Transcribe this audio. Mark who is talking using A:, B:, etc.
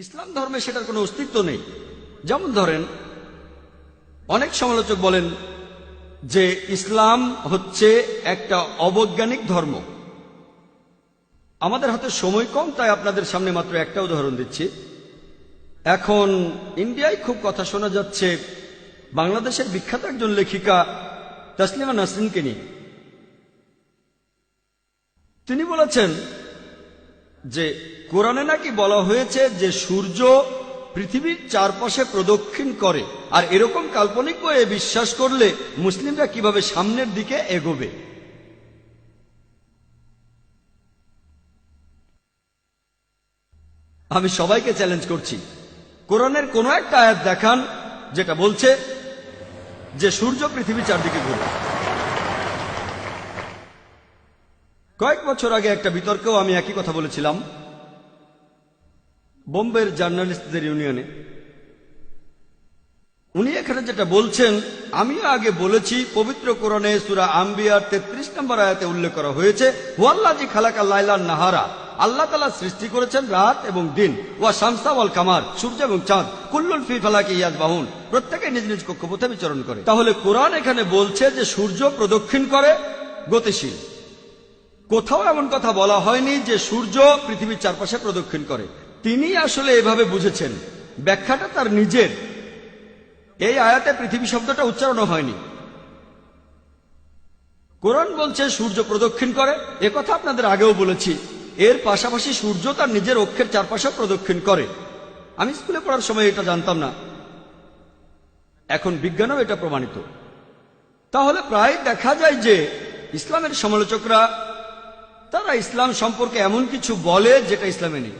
A: ইসলাম ধর্মে সেটার কোনো অস্তিত্ব নেই। যেমন ধরেন, অনেক সমালোচক বলেন যে ইসলাম হচ্ছে একটা অবৈজ্ঞানিক ধর্ম। আমাদের হাতে সময় কম, তাই আপনাদের সামনে মাত্র একটা উদাহরণ দিচ্ছি। এখন ইন্ডিয়ায় খুব কথা শোনা যাচ্ছে, বাংলাদেশের বিখ্যাত একজন লেখিকা তসলিমা নাসরিনকে নিয়ে। তিনি বলেছেন যে কোরআনে নাকি বলা হয়েছে যে সূর্য পৃথিবীর চারপাশে প্রদক্ষিণ করে। আর এরকম কাল্পনিক বইয়ে বিশ্বাস করলে মুসলিমরা কীভাবে সামনের দিকে এগোবে? আমি সবাইকে চ্যালেঞ্জ করছি। কোরআনের কোন একটা আয়াত দেখান যেটা বলছে যে সূর্য পৃথিবী চারদিকে ঘুরে কয়েক বছর আগে একটা বিতর্কেও আমি একই কথা বলেছিলাম। বোম্বের জার্নালিস্টদের ইউনিয়নে। উনি এখানে যেটা বলছেন আমিও আগে বলেছি, পবিত্র কোরআনে সুরা আম্বিয়ার তেত্রিশ নম্বর আয়াতে উল্লেখ করা হয়েছে ওয়াল্লাজি খালাকা লাইলান নাহারা। আল্লাহ তালা সৃষ্টি করেছেন রাত এবং দিন। ওয়া শামসা ওয়াল কামার, সূর্য এবং চাঁদ কুল্লুল ফি ফালাকি ইয়াজ বাহুন প্রত্যেকে নিজ নিজ কক্ষপথে বিচরণ করে। তাহলে কোরআন এখানে বলছে যে সূর্য প্রদক্ষিণ করে গতিশীল। কোথাও এমন কথা বলা হয়নি যে সূর্য পৃথিবীর চারপাশে প্রদক্ষিণ করে। তিনি আসলে এভাবে বুঝেছেন। ব্যাখ্যাটা তার নিজের। এই আয়াতে পৃথিবী শব্দটা উচ্চারণ হয়নি। কোরআন বলছে, সূর্য প্রদক্ষিণ করে। এ কথা আপনাদের আগেও বলেছি। এর পাশাপাশি সূর্য তার নিজের অক্ষের চারপাশে প্রদক্ষিণ করে। আমি স্কুলে পড়ার সময় এটা জানতাম না। এখন বিজ্ঞানও এটা প্রমাণিত। তাহলে প্রায় দেখা যায় যে ইসলামের সমালোচকরা তারা ইসলাম সম্পর্কে এমন কিছু বলে যেটা ইসলামে নেই।